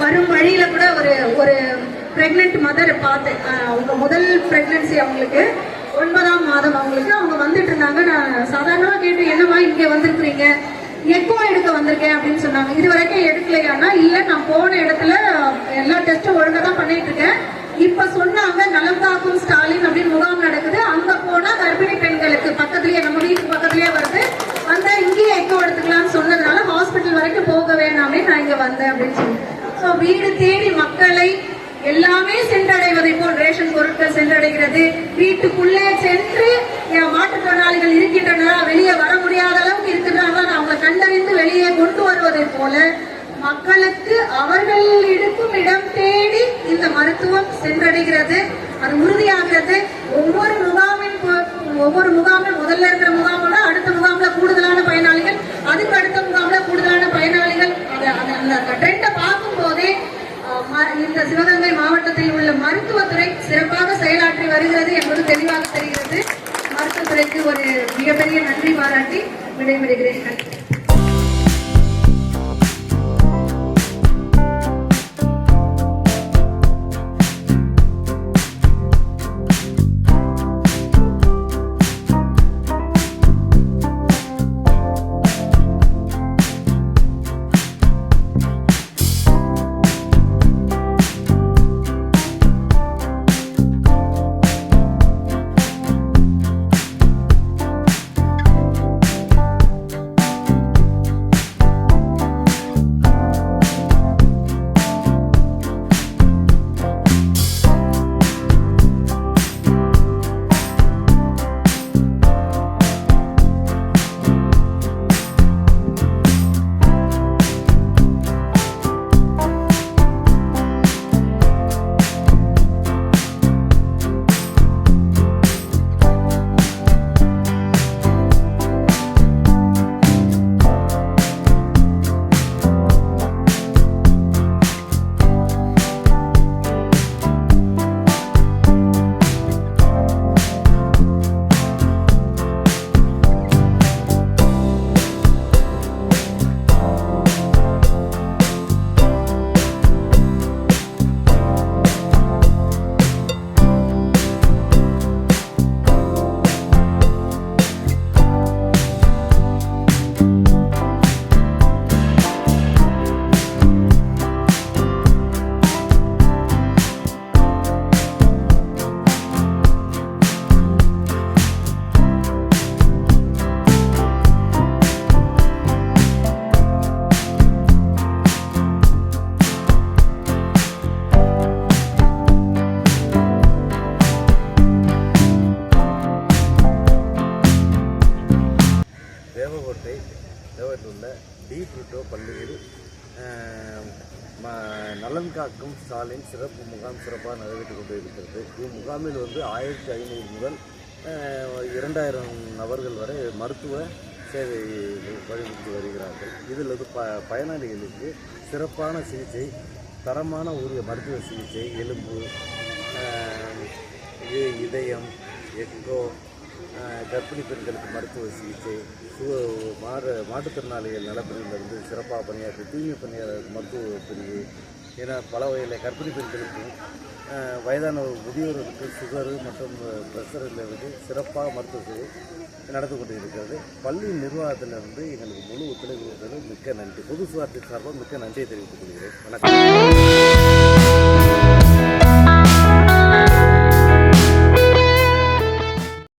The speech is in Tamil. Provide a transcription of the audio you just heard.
வரும் வழியில கூட ஒரு ஒரு பிரெக்னென்ட் மதர் பார்த்தேன் அவங்க முதல் பிரெக்னன்சி அவங்களுக்கு ஒன்பதாம் மாதம் அவங்களுக்கு அவங்க வந்துட்டு இருந்தாங்க. நான் சாதாரணமா கேட்டு என்னம்மா இங்க வந்திருக்கிறீங்க? எக்கோ எடுக்க வந்திருக்கேன் அப்படின்னு சொன்னாங்க. இது வரைக்கும் எடுக்கலையானா இல்லை நான் போன இடத்துல எல்லா டெஸ்ட்டும் ஒழுங்காக தான் பண்ணிட்டு இருக்கேன். இப்போ சொன்னாங்க நலம் காக்கும் ஸ்டாலின் அப்படின்னு முகாம் நடக்குது. அங்கே போனால் கர்ப்பிணி வந்தேன் அப்படின்னு சொல்லி ஸோ வீடு தேடி மக்களை எல்லாமே சென்றடைவதை போல் ரேஷன் பொருட்கள் சென்றடைகிறது. வீட்டுக்குள்ளே சென்று என் மாற்றுத்திறனாளிகள் இருக்கின்றன. வெளியே வர முடியாத அளவுக்கு இருக்கின்றாங்க அவங்களை கண்டறிந்து வெளியே கொண்டு வருவதை போல மக்களுக்கு அவர்கள் இருக்கும் இடம் தேடி இந்த மருத்துவம் சென்றடைகிறது. அது உறுதியாகிறது. ஒவ்வொரு முகாமின் ஒவ்வொரு முகாமில் முதல்ல இருக்கிற முகாம் இந்த சிவகங்கை மாவட்டத்தில் உள்ள மருத்துவத்துறை சிறப்பாக செயலாற்றி வருகிறது என்பது தெளிவாக தெரிகிறது. மருத்துவத்துறைக்கு ஒரு மிகப்பெரிய நன்றி பாராட்டி விடைபெறுகிறேன். தேவகோட்டையில் உள்ள டி பிரிட்டோ பள்ளியில் ம- நலன் காக்கும் ஸ்டாலின் சிறப்பு முகாம் சிறப்பாக நடைபெற்றுக் கொண்டு இருக்கிறது இம்முகாமில் வந்து ஆயிரத்தி ஐநூறு முதல் இரண்டாயிரம் நபர்கள் வரை மருத்துவ சேவை வழிபடுத்தி வருகிறார்கள். இதில் வந்து ப பயனாளிகளுக்கு சிறப்பான சிகிச்சை தரமான உரிய மருத்துவ சிகிச்சை எலும்பு இதயம் எக்கோ கர்ப்பிணி பெண்களுக்கு மருத்துவ சிகிச்சை சு மாறு மாற்றுத்திறனாளிகள் நலப்பிரிவிலிருந்து சிறப்பாக பணியாற்றி தூய்மை பணியாளர் மருத்துவ பிரிவு. ஏன்னா பல வகையில் கர்ப்பிணி பெண்களுக்கும் வயதானவர் வயதான முதியோர்களுக்கு சுகரு மற்றும் ப்ரெஷரிலிருந்து சிறப்பாக மருத்துவ சேவை நடந்து கொண்டு இருக்கிறது பள்ளி நிர்வாகத்திலிருந்து எங்களுக்கு முழு ஒத்துழைப்பு கொடுத்தது மிக்க நன்றி. பொது சுகாதாரத்தின் சார்பாக மிக்க நன்றியை தெரிவித்துக் கொள்கிறேன். வணக்கம்.